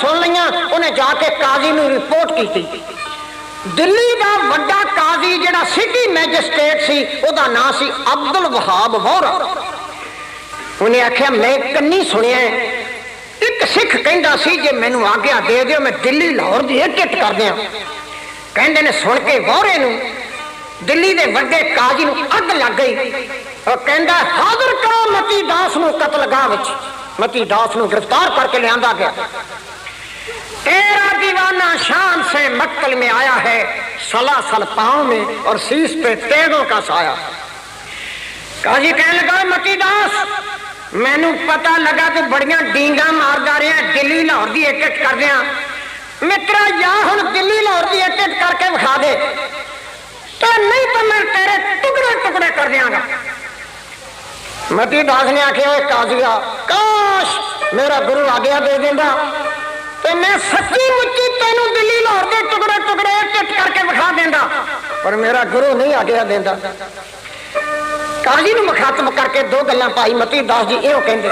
ਸੁਣ ਲਈਆਂ, ਉਹਨੇ ਜਾ ਕੇ ਕਾਜ਼ੀ ਨੂੰ ਰਿਪੋਰਟ ਕੀਤੀ। ਦਿੱਲੀ ਦਾ ਵੱਡਾ ਕਾਜ਼ੀ ਜਿਹੜਾ ਸਿਟੀ ਮੈਜਿਸਟ੍ਰੇਟ ਸੀ, ਉਹਦਾ ਨਾਂ ਸੀ ਅਬਦੁਲ ਵਹਾਬ ਵੋਰਾ ਉਹਨੇ ਆਖਿਆ, ਮੈਂ ਕੰਨੀ ਸੁਣਿਆ ਇੱਕ ਸਿੱਖ ਕਹਿੰਦਾ ਸੀ, ਜੇ ਮੈਨੂੰ ਆਗਿਆ ਦੇ ਦਿਓ, ਮੈਂ ਦਿੱਲੀ ਲਾਹੌਰ ਦੀ ਟਿਕਟ ਕਰ ਦਿਆਂ। ਕਹਿੰਦੇ ਨੇ, ਸੁਣ ਕੇ ਵੋਰੇ ਨੂੰ, ਦਿੱਲੀ ਦੇ ਵੱਡੇ ਕਾਜ਼ੀ ਨੂੰ ਅੱਗ ਲੱਗ ਗਈ। ਉਹ ਕਹਿੰਦਾ, ਹਾਜ਼ਰ ਕਰੋ ਮਤੀ ਦਾਸ ਨੂੰ ਕਤਲਗਾਹ ਵਿੱਚ। ਮਤੀ ਦਾਸ ਨੂੰ ਗ੍ਰਿਫਤਾਰ ਕਰਕੇ ਲਿਆਂਦਾ ਗਿਆ। से मक्कल में आया है, सलासल पाँव में और शीश पे तेनों का साया। काजी कह लगा, मती दास, मैनू पता लगा तो बड़िया डींगा मार जा रहे हैं, दिल्ली, लाहौर की एक कर दिया मित्रा, या हम दिल्ली, लाहौर की एक करके विखा दे। तो नहीं तो मैं तेरे टुकड़े टुकड़े कर देंगे मती दास ने आखिया काजिया, काश मेरा गुरु आज्ञा दे देता तो मैं सच्ची मुच्ची तेन दिल्ली ਲਾਹੌਰ ਦੇ ਟੁਕੜੇ ਟੁਕੜੇ ਟਿੱਟ ਕਰਕੇ ਵਿਖਾ ਦਿੰਦਾ। ਪਰ ਮੇਰਾ ਗੁਰੂ ਨਹੀਂ ਆਗਿਆ ਦਿੰਦਾ। ਕਾਲੀ ਨੂੰ ਮੁਖਾਤਬ ਕਰਕੇ ਦੋ ਗੱਲਾਂ ਪਾਈ ਮਤੀ ਦਾਸ ਜੀ ਇਹੋ ਕਹਿੰਦੇ।